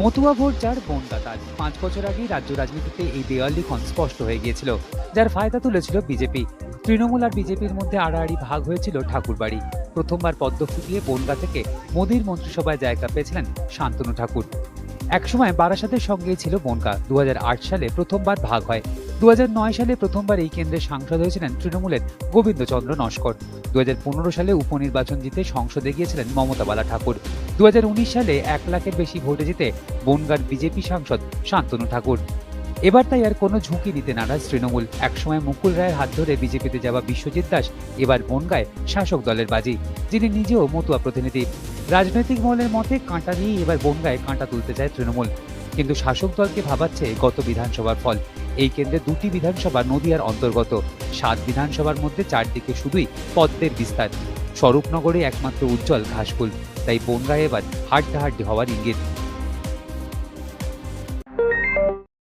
Matua vote যার বনগা তার পাঁচ বছর আগে রাজ্য রাজনীতিতে এই দেওয়াল লিখন স্পষ্ট হয়ে গিয়েছিল, যার ফায়দা তুলেছিল বিজেপি। তৃণমূল আর বিজেপির মধ্যে আড়াআড়ি ভাগ হয়েছিল ঠাকুরবাড়ি। প্রথমবার পদ্ম ফুটিয়ে বনগা থেকে মোদীর মন্ত্রিসভায় জায়গা পেয়েছিলেন শান্তনু ঠাকুর। একসময় বারাসাতের সঙ্গেই ছিল বনগা দু। সালে প্রথমবার ভাগ হয়। দু হাজার নয় সালে প্রথমবার এই কেন্দ্রের সাংসদ হয়েছিলেন তৃণমূলের গোবিন্দচন্দ্র নস্কর। দু সালে উপনির্বাচন জিতে সংসদে গিয়েছিলেন মমতা বালা ঠাকুর। দু সালে এক লাখের বেশি ভোটে জিতে বনগার বিজেপি সাংসদ শান্তনু ঠাকুর। এবার তাই আর কোনো ঝুঁকি নিতে নারাজ তৃণমূল। একসময় মুকুল রায়ের হাত ধরে বিজেপিতে যাওয়া বিশ্বজিৎ দাস এবার বনগায় শাসক দলের বাজি, যিনি নিজেও মতুয়া প্রতিনিধি। রাজনৈতিক মহলের মতে কাঁটা নিয়েই এবার বনগায় কাঁটা তুলতে চায় তৃণমূল। কিন্তু শাসক দলকে ভাবাচ্ছে গত বিধানসভার ফল। এই কেন্দ্রে দুটি বিধানসভা নদিয়ার অন্তর্গত। সাত বিধানসভার মধ্যে চারদিকে শুধুই পদ্মের বিস্তার। স্বরূপনগরে একমাত্র উজ্জ্বল ঘাসফুল। তাই বনগায় এবার হাড্ডাহাড্ডি হওয়ার ইঙ্গিত।